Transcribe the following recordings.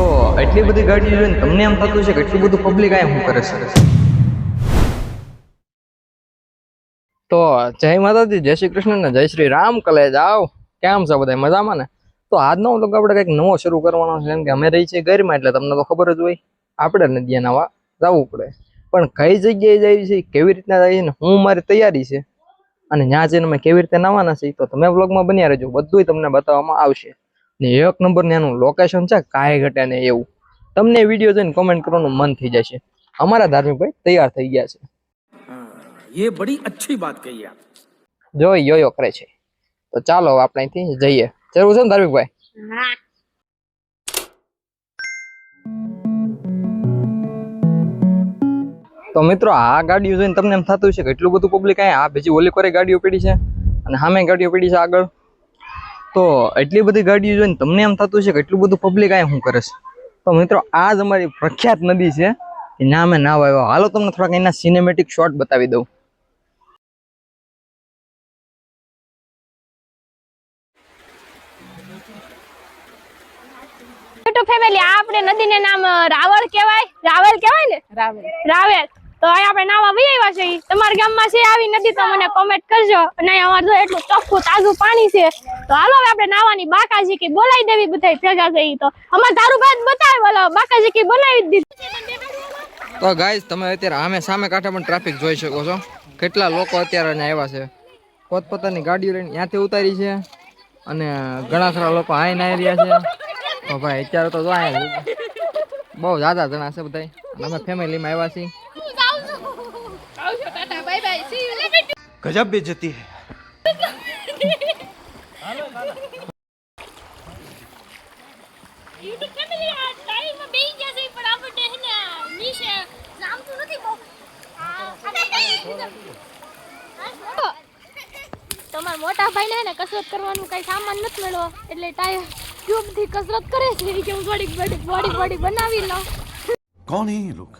તો એટલી બધી ગાડી જોઈને તમને એમ થતું છે કે એટલું બધું પબ્લિક આ શું કરે છે? તો જય માતાજી, જય શ્રી કૃષ્ણ ને જય શ્રી રામ કલેજ. આવ, કેમ છે બધા મજામાં ને? તો આજનો તો આપણે કંઈક નવો શરૂ કરવાનો છે, કેમ કે અમે રહી છીએ ઘરમાં એટલે તમને તો ખબર જ હોય. આપણે નદીયા નવા જવું પડે. પણ કઈ જગ્યાએ જાય છે કેવી રીતના જાય છે ને, હું મારી તૈયારી છે. અને ત્યાં જઈને અમે કેવી રીતે નાવાના છીએ, તો તમે વ્લોગમાં બન્યા રહેજો. બધુંય તમને બતાવવામાં આવશે. ને એક નંબર ને એનું લોકેશન છે કાંઈ ઘટે ને એવું. તમને વીડિયો જોઈને કોમેન્ટ કરવાનું મન થઈ જશે. અમારા ધાર્મિક ભાઈ તૈયાર થઈ ગયા છે. એ બડી અચ્છી વાત કહી જો યોયો કરે છે. તો ચાલો આપણે અહીંથી જઈએ. જરૂર છે ને ધાર્મિક ભાઈ? તો મિત્રો આ ગાડીઓ જોઈને તમને એમ થતું છે કે એટલું બધું પબ્લિક અહીંયા આ બીજી ઓલી કોરે ગાડીઓ પડી છે? અને સામે ગાડીઓ પડી છે આગળ? તો એટલી બધી ગાડીઓ જોઈને તમને એમ થતું છે કે એટલું બધું પબ્લિક અહીંયા શું કરે છે? તો મિત્રો આ જ અમારી પ્રખ્યાત નદી છે કે ના મેં ના આવ્યો હાલો તમને થોડાક એના સિનેમેટિક શોટ બતાવી દઉં. ફેમિલી આપણે નદીને નામ રાવળ કહેવાય? રાવળ કહેવાય ને? રાવળ. રાવેલ તો અહીં આપણે નાવા વહી આવ્યા છે. તમારા ગામમાં છે, આવી નદી તો મને કોમેન્ટ કરજો. અને અહીં અમારે જો એટલું ચોખ્ખું તાજું પાણી છે. તો હાલો હવે આપણે નાવાની બાકાજી કે બોલાવી દેવી બધા ભેગા થઈ તો અમારે તારું ભાત બતાવે બોલો બાકાજી કી બોલાવી દીધી. તો ગાઈઝ તમે અત્યારે આમે સામે કાંઠે પણ ટ્રાફિક જોઈ શકો છો. કેટલા લોકો અત્યારે અહીંયા આવ્યા છે. પોતપોતાની ગાડીઓ લઈને ત્યાંથી ઉતારી છે. અને ઘણા ખરા લોકો આઈને આવી રહ્યા છે. ભાઈ, અત્યારે તો જો બહુ જાદા જણા છે બધા અમે ફેમિલીમાં આવ્યા છીએ. જામતું નથી બહુ તમારા મોટા ભાઈને હે ને કસરત કરવાનું કઈ સામાન નથી મળ્યો એટલે ટાયર ટ્યુબ થી કસરત કરે છે ઈ કે હું થોડીક બોડી બોડી બોડી બનાવી લઉં कौन है ये लोग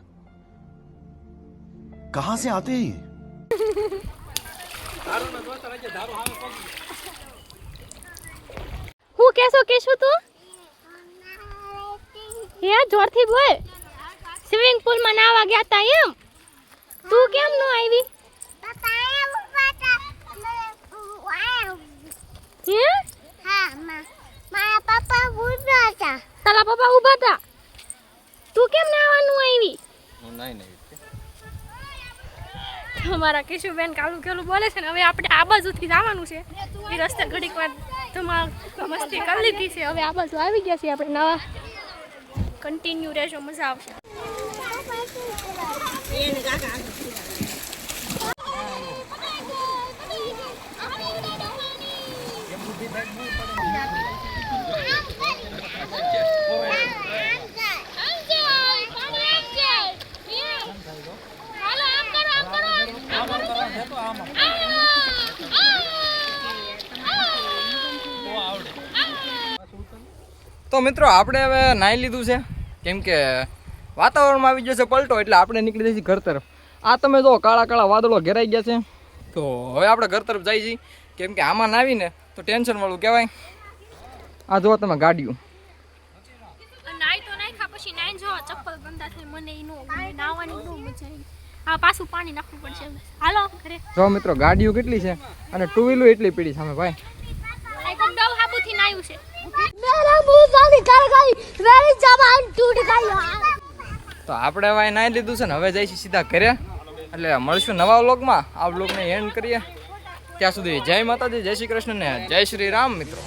कहां से आते हैं ये હું કેસો કેશું તું? હે જોરથી બોલ. સ્વિમિંગ પુલમાં નાવા ગયા તા એમ? તું કેમ નો આવી હે તારા પપ્પા ઊભા હતા તું કેમ નાવાનું આવી અમારા કેશુબેન કાલું કેલું બોલે છે ને, હવે આપણે આ બાજુથી જવાનું છે. એ રસ્તે ઘડીક વાર ધમાલ મસ્તી કરી લીધી છે. હવે આ બાજુ આવી ગયા છીએ આપણે નવા. કન્ટિન્યુ રહેશો મજા આવશે. તો મિત્રો આપણે હવે નાહી લીધું છે. કેમ કે વાતાવરણમાં આવી જશે પલટો એટલે આપણે નીકળી જઈએ ઘર તરફ. આ તમે જો કાળા કાળા વાદળો ઘેરાઈ ગયા છે. તો હવે આપણે ઘર તરફ જઈ છીએ કેમ કે આમાં નાવીને તો ટેન્શન વાળું કહેવાય. આ જો તમે ગાડીઓ. નાઈ તો નાઈ ખા પછી નાઈ જો ચપ્પલ ગંદા થાય મને ઈ નાવાની નો મજા આવી. આ પાછું પાણી નાખવું પડશે હાલો ઘરે. જો મિત્રો ગાડીઓ કેટલી છે અને ટુ વ્હીલર એટલી પીડી સામે ભાઈ. એકદમ તો હાબુ થી નાયું છે. મેરા સાલી કર ગઈ મેરી જબાન તૂટ ગઈ તો આપણે ભાઈ નાઈ લીધું છે ને હવે જઈશું સીધા ઘરે. એટલે મળશું નવા વ્લોગમાં. આ વ્લોગને એન્ડ કરીએ. ત્યાં સુધી જય માતાજી જય શ્રી કૃષ્ણ ને જય શ્રી રામ મિત્રો.